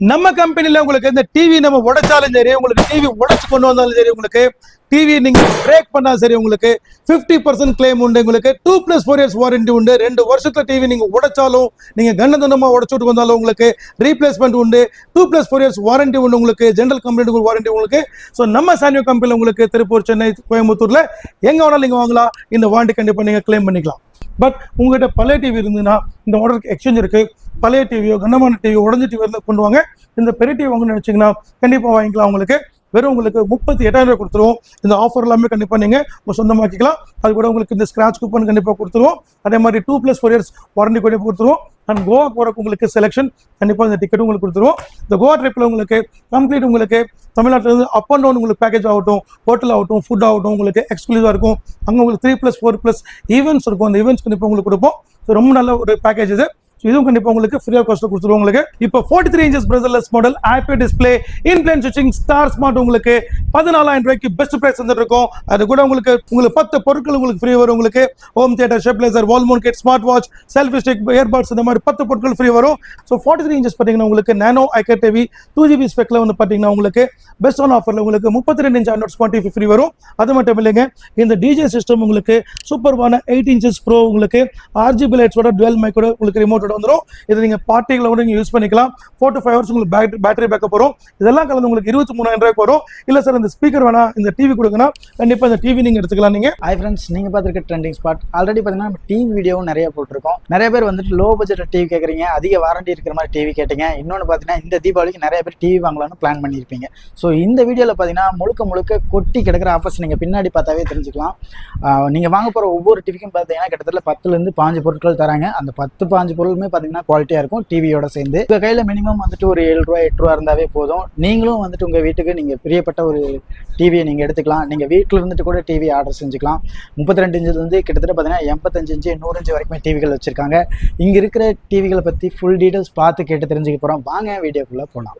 நம்ம கம்பெனில உங்களுக்கு இந்த டிவி நம்ம உடைச்சாலும் சரி உங்களுக்கு டிவி உடைச்சு கொண்டு வந்தாலும் சரி உங்களுக்கு டிவி நீங்க பிரேக் பண்ணா சரி உங்களுக்கு 50% பர்சன்ட் கிளைம் உண்டு உங்களுக்கு two plus four years warranty உண்டு. ரெண்டு வருஷத்துல டிவி நீங்க உடைச்சாலும் நீங்க கண்ணதனமா உடைச்சுட்டு வந்தாலும் உங்களுக்கு ரீப்ளேஸ்மெண்ட் உண்டு. Two plus four years warranty உண்டு உங்களுக்கு ஜென்ரல் கம்பெனி வாரண்டி உங்களுக்கு. ஸோ நம்ம சானியோ கம்பெனியில் உங்களுக்கு திருப்பூர் சென்னை கோயம்புத்தூர்ல எங்க வேணாலும் நீங்க வாங்கலாம். இந்த வாரண்டி கண்டிப்பா நீங்க கிளைம் பண்ணிக்கலாம். பட் உங்ககிட்ட பழைய டிவி இருந்ததுன்னா இந்த ஆர்டருக்கு எக்ஸ்சேஞ்ச் இருக்கு. பழைய டிவியோ கண்டமான டிவியோ உடஞ்ச டிவி இருந்தால் கொண்டு வாங்க? இந்த பெரிய டிவி வாங்கணும்னு நினைச்சீங்கன்னா கண்டிப்பா வாங்கிக்கலாம் உங்களுக்கு. வெறும் உங்களுக்கு முப்பத்தி எட்டாயிரம் ரூபாய் கொடுத்துருவோம். இந்த ஆஃபர் எல்லாமே கண்டிப்பா நீங்க உங்க சொந்தமாக்கிக்கலாம் அது கூட உங்களுக்கு இந்த ஸ்கிராச் கூப்பன் கண்டிப்பா கொடுத்துருவோம். அதே மாதிரி two plus four years warranty கண்டிப்பா கொடுத்துருவோம். அண்ட் கோவா போறதுக்கு உங்களுக்கு செலெக்ஷன் கண்டிப்பாக இந்த டிக்கெட் உங்களுக்கு கொடுத்துருவோம். இந்த கோவா ட்ரிப்பில் உங்களுக்கு கம்ப்ளீட் உங்களுக்கு தமிழ்நாட்டுல இருந்து அப் அண்ட் டவுன் உங்களுக்கு பேக்கேஜ் ஆகட்டும் ஹோட்டல் ஆகட்டும் ஃபுட் ஆகட்டும் உங்களுக்கு எக்ஸ்க்ளூசிவாக இருக்கும். அங்கே உங்களுக்கு three plus four plus events இருக்கும். அந்த ஈவெண்ட்ஸ் கண்டிப்பாக உங்களுக்கு கொடுப்போம். ஸோ ரொம்ப நல்ல ஒரு பேக்கேஜ் இது. இதுவும் கண்டிப்பாக உங்களுக்கு ஃப்ரீ ஆஃப் காஸ்ட்டில் கொடுத்துருவோம் உங்களுக்கு. இப்போ forty three inches borderless model ஆப்பே display in plane switching star smart உங்களுக்கு பதினாலாயிரம் ரூபாய்க்கு பெஸ்ட் ப்ரைஸ் வந்துட்டு இருக்கும் அது கூட உங்களுக்கு உங்களுக்கு பத்து பொருட்கள் உங்களுக்கு ஃப்ரீ வரும் உங்களுக்கு. Home theatre stabiliser wall mount smart watch selfie stick earbuds இந்த மாதிரி பத்து பொருட்கள் ஃப்ரீ வரும். ஸோ ஃபார்ட்டி த்ரீ இன்ச்சஸ் பார்த்தீங்கன்னா உங்களுக்கு நானோ ஐக்கர் டிவி டூ ஜிபி ஸ்பெக்கில் வந்து பார்த்தீங்கன்னா உங்களுக்கு பெஸ்ட் ஆன் ஆஃபரில் உங்களுக்கு முப்பத்தி ரெண்டு inch Android smart TV free வரும். அது மட்டும் இல்லைங்க இந்த டிஜே சிஸ்டம் உங்களுக்கு சூப்பர்வான எயிட் இன்ச்சஸ் ப்ரோ உங்களுக்கு ஆர்ஜிபி லைட்ஸோட டுவெல் மைக்கோட உங்களுக்கு ரிமோட் ரிமோட்டோட வந்துடும் இது நீங்கள் பார்ட்டிகளை கூட நீங்கள் யூஸ் பண்ணிக்கலாம். ஃபோர் டு ஃபைவ் ஹவர்ஸ் உங்களுக்கு பேட்டரி பேட்டரி பேக்கப் வரும். இதெல்லாம் கலந்து உங்களுக்கு இருபத்தி மூணாயிரம் ரூபாய்க்கு வரும். இல்லை சார் இந்த ஸ்பீக்கர் வேணா இந்த டிவி கொடுங்கன்னா கண்டிப்பாக இந்த டிவி நீங்கள் எடுத்துக்கலாம் நீங்கள் ஹை ஃப்ரெண்ட்ஸ் நீங்கள் பார்த்துருக்க ட்ரெண்டிங் ஸ்பாட் ஆல்ரெடி பார்த்தீங்கன்னா நம்ம டிவி வீடியோவும் நிறைய போட்டிருக்கோம். நிறைய பேர் வந்துட்டு லோ பட்ஜெட் டிவி கேட்குறீங்க அதிக வாரண்டி இருக்கிற மாதிரி டிவி கேட்டீங்க. இன்னொன்று பார்த்தீங்கன்னா இந்த தீபாவளிக்கு நிறைய பேர் டிவி வாங்கலாம்னு பிளான் பண்ணியிருப்பீங்க. ஸோ இந்த வீடியோவில் பார்த்தீங்கன்னா முழுக்க முழுக்க கொட்டி கிடக்கிற ஆஃபர்ஸ் நீங்கள் பின்னாடி பார்த்தாவே தெரிஞ்சுக்கலாம். நீங்கள் வாங்க போகிற ஒவ்வொரு டிவிக்கும் பார்த்தீங்கன்னா கிட்டத்தட்ட பத்துலேருந்து பாஞ்சு பொருட்கள் தராங்க. அந்த பத்து பாஞ்சு பொருள் பொருளுமே பார்த்தீங்கன்னா குவாலிட்டியாக இருக்கும் டிவியோட சேர்ந்து. உங்கள் கையில் மினிமம் வந்துட்டு ஒரு ஏழு ரூபா எட்டு ரூபா இருந்தாவே போதும். நீங்களும் வந்துட்டு உங்கள் வீட்டுக்கு நீங்கள் பிரியப்பட்ட ஒரு டிவியை நீங்கள் எடுத்துக்கலாம். நீங்கள் வீட்டில் இருந்துட்டு கூட டிவி ஆர்டர் செஞ்சுக்கலாம். முப்பத்தி ரெண்டு இன்ச்சிலேருந்து கிட்டத்தட்ட பார்த்தீங்கன்னா எண்பத்தஞ்சு இன்ச்சு நூறு இன்ச்சு வரைக்குமே டிவிகள் வச்சுருக்காங்க. இங்கே இருக்கிற டிவிகளை பற்றி ஃபுல் டீட்டெயில்ஸ் பார்த்து கேட்டு தெரிஞ்சுக்க போகிறோம் வாங்க வீடியோக்குள்ளே போகலாம்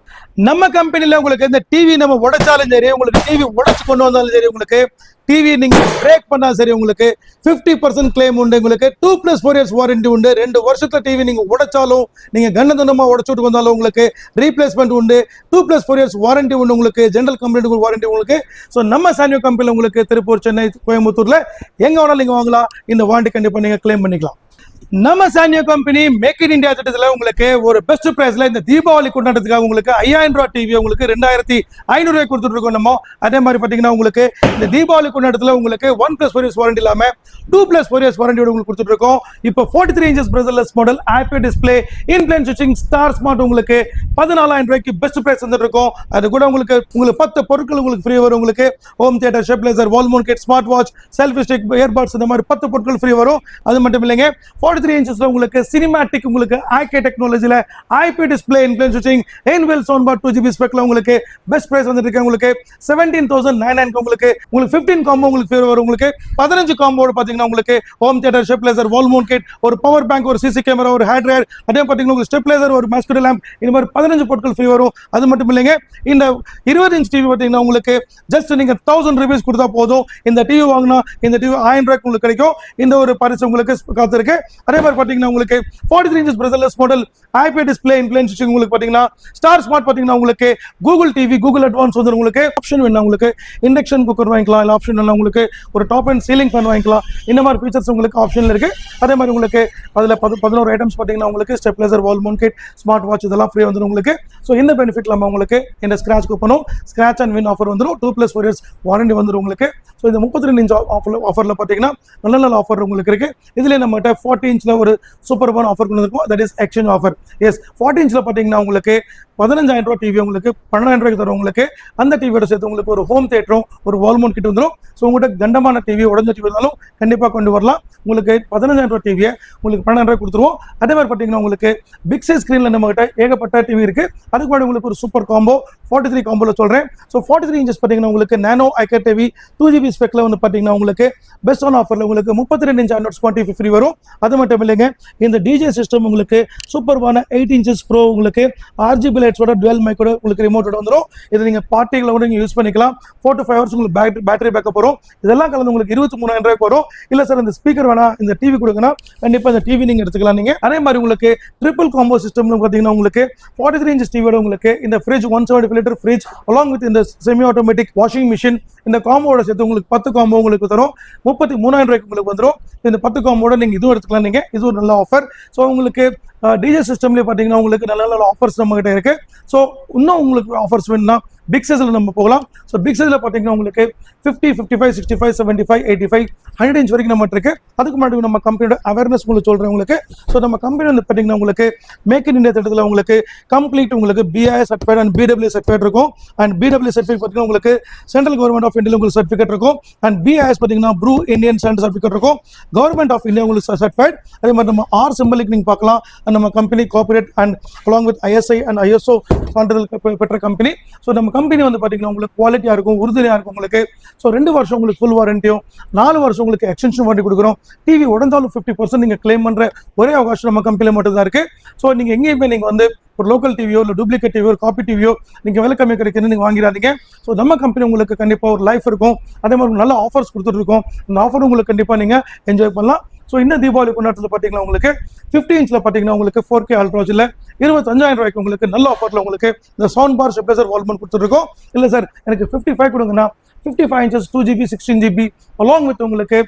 நம்ம கம்பெனில உங்களுக்கு இந்த டிவி நம்ம உடைச்சாலும் சரி உங்களுக்கு டிவி உடைச்சு கொண்டு வந்தாலும் சரி உங்களுக்கு டிவி நீங்க பிரேக் பண்ணா சரி உங்களுக்கு 50% பர்சன்ட் கிளைம் உண்டு. உங்களுக்கு two plus four years warranty உண்டு. ரெண்டு வருஷத்துல டிவி நீங்க உடைச்சாலும் நீங்க கண்ணதனமா உடைச்சுட்டு வந்தாலும் உங்களுக்கு ரீப்ளேஸ்மெண்ட் உண்டு. Two plus four years warranty உண்டு உங்களுக்கு. ஜென்ரல் கம்பெனி வாரண்டி உங்களுக்கு. ஸோ நம்ம சானியோ கம்பெனியில் உங்களுக்கு திருப்பூர் சென்னை கோயம்புத்தூர்ல எங்க வேணாலும் நீங்க வாங்கலாம். இந்த வாரண்டி கண்டிப்பா நீங்க கிளைம் பண்ணிக்கலாம். நம்ம Sanyo company make in India திட்டத்துல உங்களுக்கு ஒரு பெஸ்ட் பிரைஸ்ல இந்த தீபாவளி கொண்டாடுறதுக்காக உங்களுக்கு ஐயாயிரம் ரூபாய் டிவி உங்களுக்கு ரெண்டாயிரத்தி ஐநூறு ரூபாய் கொடுத்துட்டு இருக்கோம் நம்ம. அதே மாதிரி பாத்தீங்கன்னா உங்களுக்கு இந்த தீபாவளி கொண்டாட்டத்துல உங்களுக்கு one plus four years warranty இல்லாம டூ பிளஸ் ஃபோர் இயர்ஸ் வாரண்டியோட உங்களுக்கு கொடுத்துட்டு இருக்கோம். இப்போ forty three inches borderless model ஆப்பே display in plane switching star smart உங்களுக்கு பதினாலாயிரம் ரூபாய்க்கு பெஸ்ட் பிரைஸ் வந்துட்டு இருக்கும். அது கூட உங்களுக்கு உங்களுக்கு பத்து பொருட்கள் உங்களுக்கு ஃப்ரீ வரும் உங்களுக்கு. Home theatre stabiliser wall mount smart watch selfie stick earbuds இந்த மாதிரி பத்து பொருட்கள் ஃப்ரீ வரும். அது மட்டும் இல்லைங்க ஃபார்ட்டி த்ரீ இன்ச்சஸ்ல உங்களுக்கு சினிமேட்டிக் உங்களுக்கு ஐகே டெக்னாலஜியில் IP display in plane switching என்வெல் sound bar two GB ஸ்பெக்ல உங்களுக்கு பெஸ்ட் ப்ரைஸ் வந்துட்டு இருக்கு உங்களுக்கு செவன்டீன் தௌசண்ட் நைன் நைன் உங்களுக்கு உங்களுக்கு ஃபிஃப்டீன் காம்போ உங்களுக்கு ஃபேவர் வரும். உங்களுக்கு பதினஞ்சு காம்போடு பார்த்தீங்கன்னா உங்களுக்கு home theatre stabiliser wall mount kit ஒரு பவர் பேங்க் ஒரு சிசி கேமரா ஒரு ஹேண்ட் ட்ரையர் அதே பார்த்தீங்கன்னா உங்களுக்கு ஸ்டெப்லேசர் ஒரு மாஸ்கிட்டோ லேம்ப் இந்த மாதிரி பதினஞ்சு பொருட்கள் ஃப்ரீ வரும். அது மட்டும் இல்லைங்க இந்த இருபது இன்ச் டிவி பார்த்தீங்கன்னா உங்களுக்கு ஜஸ்ட் நீங்கள் தௌசண்ட் ருபீஸ் கொடுத்தா போதும். இந்த டிவி வாங்கினா இந்த டிவி ஆயிரம் ரூபாய்க்கு உங்களுக்கு கிடைக்கும். இந்த ஒரு பரிசு உங்களுக்கு காத்திருக்கு. அதே மாதிரி பாத்தீங்கன்னா உங்களுக்கு forty three inches borderless model ஐபே display influence உங்களுக்கு பாத்தீங்கன்னா ஸ்டார் ஸ்மார்ட் பார்த்தீங்கன்னா உங்களுக்கு கூகுள் டிவி கூகுள் அட்வான்ஸ் வந்து உங்களுக்கு ஆப்ஷன் வேணும் உங்களுக்கு இண்டக்ஷன் குக்கர் வாங்கிக்கலாம் இல்லை ஆப்ஷன் வேணும் உங்களுக்கு ஒரு டாப் அண்ட் சீலிங் ஃபேன் வாங்கிக்கலாம். இந்த மாதிரி ஃபீச்சர்ஸ் உங்களுக்கு ஆப்ஷன் இருக்கு. அதே மாதிரி உங்களுக்கு அதில் பது பதினோரு ஐட்டம்ஸ் பார்த்தீங்கன்னா உங்களுக்கு stabiliser wall mount kit smart watch இதெல்லாம் ஃப்ரீ வந்துடும் உங்களுக்கு. ஸோ இந்த பெனிஃபிட் நம்ம உங்களுக்கு இந்த ஸ்கிராச் கூப்பனும் ஸ்கிராச் அண்ட் வின் ஆஃபர் வந்துடும் two plus four years warranty வந்துடும் உங்களுக்கு. ஸோ இந்த முப்பத்தி ரெண்டு இன்ச் ஆஃபர் ஆஃபரில் பார்த்தீங்கன்னா நல்ல நல்ல ஆஃபர் உங்களுக்கு இருக்குது இதில் நம்மகிட்ட ஃபார்ட்டி இன்ச்சில் ஒரு சூப்பர்பான ஆஃபர் கொண்டு வந்திருக்கோம். That is exchange offer as forty இன்ச்சில் பார்த்தீங்கன்னா உங்களுக்கு பதினஞ்சாயிரம் ரூபாய் டிவி உங்களுக்கு பன்னெண்டாயிரம் ரூபாய்க்கு தரும் உங்களுக்கு. அந்த டிவியோட சேர்த்து உங்களுக்கு ஒரு ஹோம் தேட்டரும் ஒரு வால்மோன் கிட்ட வந்துடும் ஸோ உங்கள்கிட்ட கண்டமான டிவி உடஞ்ச டிவி இருந்தாலும் கண்டிப்பாக கொண்டு வரலாம். உங்களுக்கு பதினஞ்சாயிரம் ரூபாய் டிவியை உங்களுக்கு பன்னெண்டாயிரம் ரூபாய் கொடுத்துருவோம். அதே மாதிரி பார்த்தீங்கன்னா உங்களுக்கு பிக் சைஸ் ஸ்க்ரீனில் நம்மகிட்ட ஏகப்பட்ட டிவி இருக்கு. அதுக்கு முன்னாடி உங்களுக்கு ஒரு சூப்பர் காம்போ ஃபார்ட்டி த்ரீ காம்போல சொல்கிறேன் ஸோ ஃபார்ட்டி த்ரீ இன்ச்சஸ் பார்த்தீங்கன்னா உங்களுக்கு நானோ ஐக்கர் டிவி டூ ஜிபி ஸ்பெக்கில் வந்து பார்த்தீங்கன்னா உங்களுக்கு பெஸ்ட் ஆன் ஆஃபரில் உங்களுக்கு முப்பத்தி ரெண்டு inch Android smart TV free வரும். அது மட்டும் இல்லைங்க. இந்த டிஜே சிஸ்டம் உங்களுக்கு சூப்பர்வான எயிட் இன்ச்சஸ் ப்ரோ உங்களுக்கு ஆர்ஜிபி லைட்ஸோட டுவெல் மைக்கோட உங்களுக்கு ரிமோட்டோட வந்துடும் இதை நீங்கள் பார்ட்டிகளை கூட நீங்கள் யூஸ் பண்ணிக்கலாம். ஃபோர் டு ஃபைவ் ஹவர்ஸ் உங்களுக்கு பேட்டரி பேட்டரி பேக்கப் வரும். இதெல்லாம் கலந்து உங்களுக்கு இருபத்தி மூணாயிரம் ரூபாய்க்கு வரும். இல்லை சார் இந்த ஸ்பீக்கர் வேணா இந்த டிவி கொடுங்கன்னா கண்டிப்பாக இந்த டிவி நீங்கள் எடுத்துக்கலாம் நீங்கள் அதே மாதிரி உங்களுக்கு ட்ரிபிள் காம்போ சிஸ்டம்னு பார்த்தீங்கன்னா உங்களுக்கு ஃபார்ட்டி த்ரீ இன்ச் டிவியோட உங்களுக்கு இந்த fridge one seventy litre fridge along with இந்த செமி ஆட்டோமேட்டிக் வாஷிங் மிஷின் இந்த காம்போட சேர்த்து உங்களுக்கு பத்து காம்போ உங்களுக்கு தரும். முப்பத்தி மூணாயிரம் ரூபாய்க்கு உங்களுக்கு வந்துடும் இந்த பத்து காம்போட நீங்கள் இதுவும் எடுத்துக்கலாம். நீங்கள் இது ஒரு நல்ல ஆஃபர் ஸோ உங்களுக்கு டிஜே சிஸ்டம்லேயே பார்த்தீங்கன்னா உங்களுக்கு நல்ல நல்ல ஆஃபர்ஸ் நம்ம கிட்ட இருக்கு. ஸோ இன்னும் உங்களுக்கு ஆஃபர்ஸ் வேணும்னா பிக் சைஸில் நம்ம போகலாம். ஸோ பிக் சைஸில் பார்த்தீங்கன்னா உங்களுக்கு fifty fifty five sixty five seventy five eighty five hundred inch வரைக்கும் நம்ம இருக்கு. அதுக்கு முன்னாடி நம்ம கம்பெனியோட அவேர்னஸ் உங்களுக்கு சொல்கிறேன் உங்களுக்கு. ஸோ நம்ம கம்பெனி வந்து பார்த்தீங்கன்னா உங்களுக்கு மேக் இன் இந்தியா திட்டத்தில் உங்களுக்கு கம்ப்ளீட் உங்களுக்கு BI certified and BW certified இருக்கும். அண்ட் பிடபிள்யூ சர்டிஃபிகேட் பார்த்தீங்கன்னா உங்களுக்கு சென்ட்ரல் கவர்மெண்ட் ஆஃப் இந்தியா உங்களுக்கு சர்டிஃபிகேட் இருக்கும். அண்ட் பிஐஎஸ் பார்த்தீங்கன்னா ப்ரூ இந்தியன் சென்ட் சர்டிஃபிகேட் இருக்கும். கவர்மெண்ட் ஆஃப் இந்தியா உங்களுக்கு சர்டிஃபைட் அதே மாதிரி நம்ம ஆர் சிம்பிளுக்கு நீங்கள் பார்க்கலாம். நம்ம company corporate and along with ISI and ISO சான்றிதழ் பெற்ற கம்பெனி ஸோ நம்ம கம்பெனி வந்து பார்த்தீங்கன்னா உங்களுக்கு குவாலிட்டியாக இருக்கும் உறுதுணையாக இருக்கும் உங்களுக்கு. ஸோ ரெண்டு வருஷம் உங்களுக்கு ஃபுல் வாரண்டியும் நாலு வருஷம் உங்களுக்கு எக்ஸ்டென்ஷன் வாரண்டி கொடுக்குறோம். டிவி உடந்தாலும் ஃபிஃப்டி பர்சன்ட் நீங்கள் கிளைம் பண்ணுற ஒரே அவகாசம் நம்ம கம்பெனியில் மட்டும்தான் இருக்குது ஸோ நீங்கள் எங்கேயுமே நீங்கள் வந்து ஒரு லோக்கல் டிவியோ இல்லை டூப்ளிகேட் டிவியோ காப்பி டிவியோ நீங்கள் விலை கம்மி கிடைக்குன்னு நீங்கள் வாங்கிடாதீங்க. ஸோ நம்ம கம்பெனி உங்களுக்கு கண்டிப்பாக ஒரு லைஃப் இருக்கும். அதே மாதிரி நல்ல ஆஃபர்ஸ் கொடுத்துட்ருக்கோம் அந்த ஆஃபர் உங்களுக்கு கண்டிப்பாக நீங்கள் என்ஜாய் பண்ணலாம். ஸோ இந்த தீபாவளி கொண்டாட்டத்தில் பார்த்தீங்கன்னா உங்களுக்கு ஃபிஃப்டி இன்ச்சில் பார்த்தீங்கன்னா உங்களுக்கு ஃபோர் கே அல்ட்ராஜில் இருபத்தஞ்சாயிரம் ரூபாய்க்கு உங்களுக்கு நல்ல ஆஃபரில் உங்களுக்கு இந்த சவுண்ட் பார் ஸ்டெப்லைசர் வால்மன் கொடுத்துருக்கோம். இல்லை சார் எனக்கு fifty five கொடுங்கன்னா fifty five inches two GB sixteen GB along with உங்களுக்கு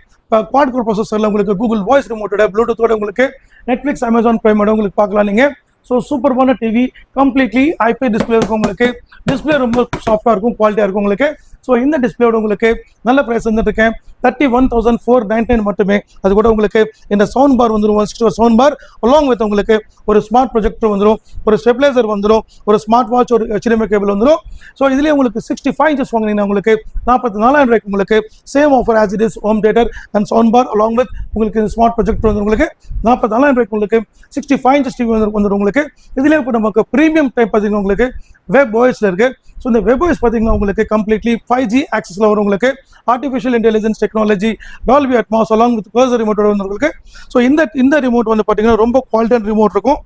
குவாட் கோர் ப்ரொசஸரில் உங்களுக்கு கூகுள் வாய்ஸ் ரிமோட்டோட ப்ளூடூத்தோட உங்களுக்கு நெட்ஃப்ளிக்ஸ் அமேசான் ப்ரைமோட உங்களுக்கு பார்க்கலாம் நீங்கள் ஸோ சூப்பர்மான டிவி கம்ப்ளீட்லி ஐபி டிஸ்பிளே இருக்கும் உங்களுக்கு. டிஸ்பிளே ரொம்ப சாஃப்டாக இருக்கும் குவாலிட்டியாக இருக்கும் உங்களுக்கு. ஸோ இந்த டிஸ்பிளேயோட உங்களுக்கு நல்ல ப்ரைஸ் வந்துட்டு இருக்கேன் thirty one thousand four nine மட்டுமே. அது கூட உங்களுக்கு இந்த சவுண்ட் பார் வந்துடும் one sixty sound bar along with உங்களுக்கு ஒரு ஸ்மார்ட் ப்ரொஜெக்டர் வந்துடும் ஒரு ஸ்டெப்லைசர் வந்துடும் ஒரு ஸ்மார்ட் வாட்ச் ஒரு ஹெச்டிஎம்ஐ கேபிள் வந்துடும் ஸோ இதுலேயே உங்களுக்கு சிக்ஸ்டி ஃபைவ் இன்ச்சஸ் வாங்கினீங்கன்னா உங்களுக்கு நாற்பத்தி நாலாயிரம் ரூபாய்க்கு உங்களுக்கு same offer as it is home theatre and sound bar along with உங்களுக்கு இந்த ஸ்மார்ட் ப்ரொஜெக்டர் வந்து உங்களுக்கு நாற்பத்தி நாலாயிரம் ரூபாய்க்கு உங்களுக்கு சிக்ஸ்டி ஃபைவ் இன்ச்சஸ் டிவி வந்து வந்துடும் உங்களுக்கு. இதுலேயே இப்போ நமக்கு ப்ரீமியம் டைப் பார்த்தீங்கன்னா உங்களுக்கு வெப் ஓஎஸ்ல இருக்குது ஸோ இந்த வெப் ஓஎஸ் பார்த்தீங்கன்னா உங்களுக்கு கம்ப்ளீட்லி ஃபைவ் ஜி ஆக்சஸில் வரும் உங்களுக்கு artificial intelligence technology Dolby Atmos along with பர்சர் ரிமோட்டோட வந்து உங்களுக்கு ஸோ இந்த இந்த ரிமோட் வந்து பார்த்தீங்கன்னா ரொம்ப குவாலிட்டியான ரிமோட் இருக்கும்.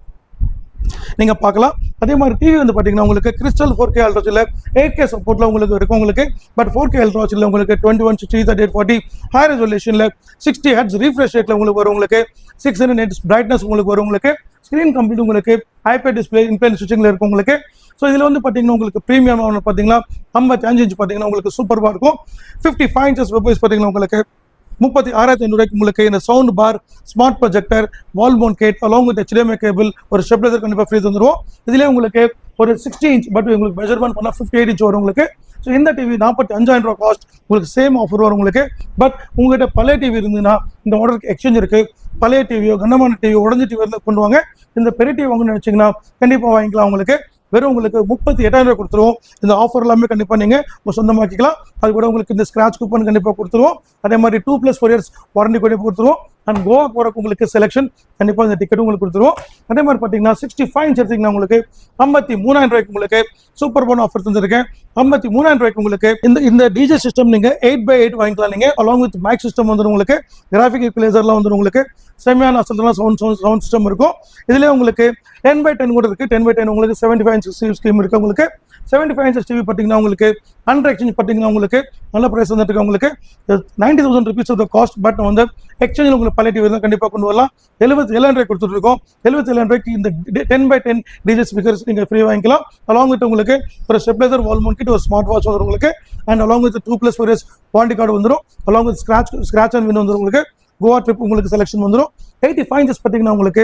நீங்கள் பார்க்கலாம். அதே மாதிரி டிவி வந்து பார்த்தீங்கன்னா உங்களுக்கு கிறிஸ்டல் ஃபோர் கே அல்ட்ராச்சில் எயிட் கே சப்போர்ட்டில் உங்களுக்கு இருக்கும் உங்களுக்கு. பட் ஃபோர் கே அல்ட்ராச்சில் உங்களுக்கு twenty one sixty thirty eight forty high ரெசல்யூஷனில் sixty hertz refresh ரேட்டில் உங்களுக்கு வரும் உங்களுக்கு. சிக்ஸ் ஹண்ட்ரட் நெட்ஸ் பிரைட்னஸ் உங்களுக்கு வரும் உங்களுக்கு. ஸ்க்ரீன் கம்ப்ளீட் உங்களுக்கு ஐபேட் டிஸ்பிளே இன்பிளைன் சுவிச்சிங்கில் இருக்கும் உங்களுக்கு. ஸோ இதில் வந்து பார்த்தீங்கன்னா உங்களுக்கு ப்ரீமியம் பார்த்தீங்கன்னா ஐம்பத்தி அஞ்சு இன்ச் பார்த்தீங்கன்னா உங்களுக்கு சூப்பராக இருக்கும். ஃபிஃப்டி ஃபைவ் இன்ச்சஸ் வெப்பைஸ் பார்த்தீங்கன்னா உங்களுக்கு முப்பத்தி ஆறாயிரத்தி ஐநூறுக்கு உங்களுக்கு இந்த sound bar smart projector wall mount kit along with HDMI cable ஒரு ஸ்டெப்லைசர் கண்டிப்பாக ஃப்ரீ தந்துருவோம் இதுலேயே உங்களுக்கு ஒரு சிக்ஸ்டி இன்ச் பட் உங்களுக்கு மெஷர்மெண்ட் பண்ணால் ஃபிஃப்டி எயிட் இன்ச் வரும் உங்களுக்கு. ஸோ இந்த டிவி நாற்பத்தி அஞ்சாயிரம் ரூபா காஸ்ட் உங்களுக்கு சேம் ஆஃபர் வரும் உங்களுக்கு. பட் உங்ககிட்ட பழைய டிவி இருந்ததுன்னா இந்த மாடலுக்கு எக்ஸ்சேஞ்ச் இருக்கு. பழைய டிவியோ கனமான டிவியோ உடஞ்ச டிவி கொண்டு வாங்க. இந்த பெரிய டிவி வாங்கணும்னு நினச்சிங்கன்னா கண்டிப்பாக வாங்கிக்கலாம் உங்களுக்கு. வெறும் உங்களுக்கு முப்பத்தி எட்டாயிரம் ரூபாய் கொடுத்துருவோம். இந்த ஆஃபர் எல்லாமே கண்டிப்பாக நீங்கள் உங்கள் சொந்தமாக்கிக்கலாம் அது கூட உங்களுக்கு இந்த ஸ்க்ராட்ச் கூப்பன் கண்டிப்பாக கொடுத்துருவோம். அதே மாதிரி two plus four years warranty கண்டிப்பாக கொடுத்துருவோம். அண்ட் கோவா போகிறக்கு உங்களுக்கு செலெக்ஷன் கண்டிப்பாக இந்த டிக்கெட் உங்களுக்கு கொடுத்துருவோம். அதே மாதிரி பார்த்தீங்கன்னா சிக்ஸ்டி ஃபைவ் இன்ச் எடுத்தீங்கன்னா உங்களுக்கு ஐம்பத்தி மூணாயிரம் ரூபாய்க்கு உங்களுக்கு சூப்பர் போன ஆஃபர் தந்திருக்கேன். ஐம்பத்தி மூணாயிரம் ரூபாய்க்கு உங்களுக்கு இந்த இந்த டிஜே சிஸ்டம் நீங்கள் எயிட் பை எயிட் வாங்கிக்கலாம். நீங்கள் அலாங் வித் மேக் சிஸ்டம் வந்து உங்களுக்கு. கிராஃபிக் ஈக்குவலைசர்லாம் வந்து உங்களுக்கு. செம்மியான அசல்தான் சவுண்ட் சவுண்ட் சவுண்ட் சிஸ்டம் இருக்கும். இதுலேயே உங்களுக்கு டென் பை டென் கூட இருக்குது டென் பை டென் உங்களுக்கு செவன்ட்டி ஃபைவ் இன்ச் ஸ்கீம் இருக்குது உங்களுக்கு. செவன்டி ஃபைவ் இன்ச் டிவி பார்த்தீங்கன்னா உங்களுக்கு அண்டர் எக்ஸ்சேஞ்ச் பார்த்தீங்கன்னா உங்களுக்கு நல்ல ப்ரைஸ் வந்துட்டு உங்களுக்கு. Ninety thousand rupees cost but வந்து எக்ஸ்சேஞ்சில் உங்களுக்கு குவாலிட்டி இருந்தால் தான் கண்டிப்பாக கொண்டு வரலாம். எழுபத்தி ஏழாயிரம் ரூபாய் கொடுத்துட்டு எழுபத்தி ஏழாயிரம் ரூபாய்க்கு இந்த ten by ten digit speakers நீங்கள் ஃப்ரீ வாங்கிக்கலாம். அலாங் வித் உங்களுக்கு ஒரு ஸ்டெப்லைசர் வால் மவுண்ட் கிட் ஒரு ஸ்மார்ட் வாட்ச் வந்துடும் உங்களுக்கு. And along with two plus four years warranty card வந்துடும் along with scratch scratch and win வந்துடும் உங்களுக்கு. கோவா ட்ரிப் உங்களுக்கு செலெக்ஷன் வந்துடும் எயிட்டி ஃபைவ் இன்ச்சஸ் பார்த்தீங்கன்னா உங்களுக்கு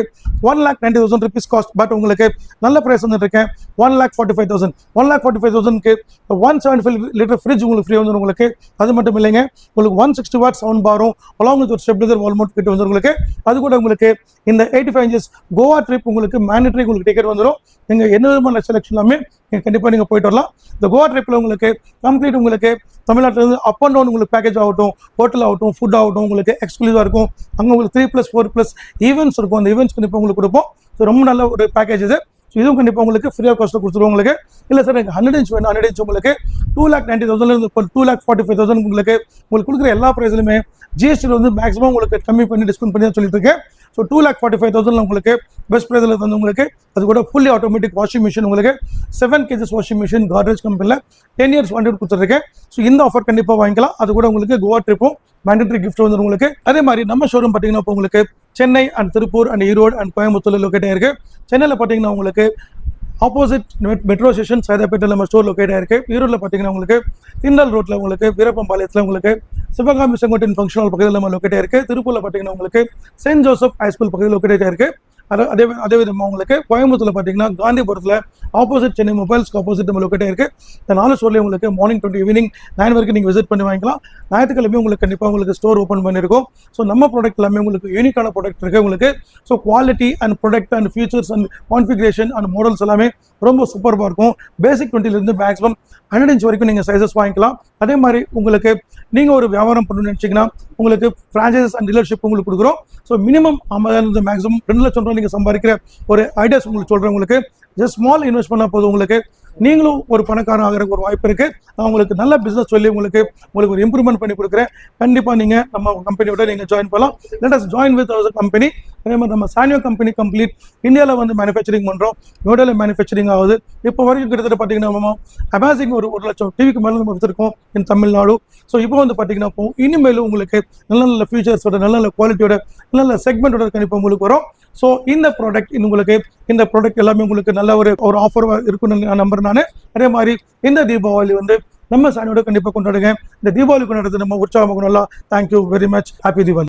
one lakh ninety thousand rupees cost but உங்களுக்கு நல்ல ப்ரைஸ் வந்துட்டு இருக்கேன் one lakh forty five thousand one lakh forty five தௌசண்ட்க்கு one seventy five litre fridge உங்களுக்கு ஃப்ரீ வந்துடும் உங்களுக்கு. அது மட்டும் இல்லைங்க. உங்களுக்கு ஒன் சிக்ஸ்டி வாட் சவுண்ட் பாரும் அலாங் வித் ஒரு ஸ்டெப்லைசர் வால்மோட் கிட்ட வந்துடும் உங்களுக்கு. அது கூட உங்களுக்கு இந்த eighty five inches Goa trip உங்களுக்கு மேண்டட்ரி உங்களுக்கு டிக்கெட் வந்துடும் நீங்கள் என்ன விதமான செலெக்ஷன் எல்லாமே நீங்கள் கண்டிப்பாக நீங்கள் போயிட்டு வரலாம். இந்த கோவா ட்ரிப்பில் உங்களுக்கு கம்ப்ளீட் உங்களுக்கு தமிழ்நாட்டிலேருந்து அப் அண்ட் டவுன் உங்களுக்கு பேக்கேஜ் ஆகட்டும் ஹோட்டல் ஆகட்டும் ஃபுட் ஆகட்டும் உங்களுக்கு எக்ஸ்க்ளூசிவாக இருக்கும். அங்கே உங்களுக்கு three plus four plus events இருக்கும். அந்த ஈவெண்ட்ஸ் கண்டிப்பாக உங்களுக்கு கொடுப்போம். ஸோ ரொம்ப நல்ல ஒரு பேக்கேஜ் இது. ஸோ இதுவும் கண்டிப்பாக உங்களுக்கு ஃப்ரீயாக காஸ்ட்டில் கொடுத்துருவோம் உங்களுக்கு. இல்லை சார் எனக்கு ஹண்ட்ரட் இன்ச் வேணும் ஹண்ட்ரட் இன்ச் உங்களுக்கு. டூ லேக் நைன்டி தௌசண்ட்லேருந்து இப்போ two lakh forty five thousand உங்களுக்கு. உங்களுக்கு கொடுக்குற எல்லா ப்ரைஸ்லையுமே ஜிஎஸ்டியில் வந்து மேக்ஸிமம் உங்களுக்கு கம்மி பண்ணி டிஸ்கவுண்ட் பண்ணி தான் சொல்லிட்டு இருக்கேன். So two lakh forty five thousand உங்களுக்கு பெஸ்ட் ப்ரைஸில் வந்து உங்களுக்கு அது கூட ஃபுல்லி ஆட்டோமேட்டிக் வாஷிங் மிஷின் உங்களுக்கு. செவன் கேஜஸ் வாஷிங் மிஷின் கார்டேஜ் கம்பெனியில் டென் இயர்ஸ் வாண்டட் கொடுத்துருக்கேன் ஸோ இந்த ஆஃபர் கண்டிப்பாக வாங்கிக்கலாம். அது கூட உங்களுக்கு கோவா ட்ரிப்பும் மேண்டட்ரி கிஃப்ட் வந்து உங்களுக்கு. அதே மாதிரி நம்ம ஷோரூம் பார்த்தீங்கன்னா இப்போ உங்களுக்கு Chennai and Tiruppur and Erode and Coimbatore லொக்கேட்டாக இருக்குது சென்னையில் பார்த்தீங்கன்னா உங்களுக்கு ஆப்போசிட் மெட்ரோ ஸ்டேஷன் சைதாப்பேட்டில் நம்ம ஸ்டோர் லொக்கேட் ஆயிருக்கு. ஈரோட்டில் பார்த்தீங்கன்னா உங்களுக்கு திண்டல் ரோட்டில் உங்களுக்கு வீரப்பம்பாளையத்தில் உங்களுக்கு சிவகாமி செங்கோட்டின் ஃபங்க்ஷன் ஹால் பக்கத்தில் நம்ம லொக்கேட் ஆயிருக்கு. திருப்பூரில் பார்த்தீங்கன்னா உங்களுக்கு சென்ட் ஜோசப் ஹைஸ்கூல் பக்கத்தில் லொக்கேட் ஆயிருக்கு. அதே அதே அதே விதமாக உங்களுக்கு கோயம்புத்தூரில் பார்த்தீங்கன்னா காந்திபுரத்தில் ஆப்போசிட் சென்னை மொபைல்ஸ்க்கு ஆப்போசிட் நம்ம லொக்கேட் இருக்குது இந்த நாலு ஸ்டோர்லேயே உங்களுக்கு மார்னிங் டுவெண்ட்டி ஈவினிங் நைன் வரைக்கும் நீங்கள் விசிட் பண்ணி வாங்கிக்கலாம். ஞாயிற்றுக்கிழமை உங்களுக்கு கண்டிப்பாக உங்களுக்கு ஸ்டோர் ஓப்பன் பண்ணியிருக்கோம் ஸோ நம்ம ப்ராடக்ட் எல்லாமே உங்களுக்கு யூனிக்கான ப்ராடக்ட் இருக்குது உங்களுக்கு. So quality and product and features and configuration and models எல்லாமே ரொம்ப சூப்பராக இருக்கும். பேசிக் டுவெண்ட்டிலேருந்து மேக்ஸிமம் ஹண்ட்ரட் இன்ச் வரைக்கும் நீங்கள் சைஸஸ் வாங்கிக்கலாம். அதே மாதிரி உங்களுக்கு நீங்கள் ஒரு வியாபாரம் பண்ணணும்னு நினச்சிங்கன்னா உங்களுக்கு ஃப்ரான்ச்சைசஸ் அண்ட் டீலர்ஷிப் உங்களுக்கு கொடுக்குறோம். ஸோ மினிமம் ஐம்பதாயிரம் மேக்ஸிமம் ரெண்டு லட்சம் ரூபாய் நீங்கள் சம்பாதிக்கிற ஒரு ஐடியாஸ் உங்களுக்கு சொல்கிறேன் உங்களுக்கு. ஜஸ்ட் ஸ்மால் இன்வெஸ்ட் பண்ணால் போதும் உங்களுக்கு. நீங்களும் ஒரு பணக்காரன் ஆகிறதுக்கு ஒரு வாய்ப்பு இருக்கு. நான் உங்களுக்கு நல்ல பிசினஸ் சொல்லி உங்களுக்கு உங்களுக்கு ஒரு இம்ப்ரூவ்மெண்ட் பண்ணி கொடுக்குறேன். கண்டிப்பா நீங்க நம்ம கம்பெனியோட நீங்க ஜாயின் பண்ணலாம். Let us join with our company அதே மாதிரி நம்ம சானியோ கம்பெனி கம்ப்ளீட் இந்தியாவில் வந்து மேனுஃபேக்சரிங் பண்ணுறோம் நோடலில் மேனுஃபேக்சரிங் ஆகுது. இப்போ வரைக்கும் கிட்டத்தட்ட பார்த்தீங்கன்னா நம்ம அமேசிங் ஒரு ஒரு லட்சம் டிவிக்கு மேலே நம்ம வச்சுருக்கோம் இன் தமிழ்நாடு. ஸோ இப்போ வந்து பார்த்தீங்கன்னா இப்போ இனிமேலும் உங்களுக்கு நல்ல நல்ல ஃபியூச்சர்ஸோட நல்ல நல்ல குவாலிட்டியோட நல்ல நல்ல செக்மெண்ட்டோட கண்டிப்பாக உங்களுக்கு வரும். ஸோ இந்த ப்ராடக்ட் உங்களுக்கு இந்த ப்ராடக்ட் எல்லாமே உங்களுக்கு நல்ல ஒரு ஒரு ஆஃபர் இருக்குன்னு நான் நம்புறேன் நான். அதே மாதிரி இந்த தீபாவளி வந்து நம்ம சாணியோட கண்டிப்பாக கொண்டாடுங்க. இந்த தீபாவளி கொண்டாடுறது நம்ம உற்சாகமாக நல்லா thank you very much happy Deepavali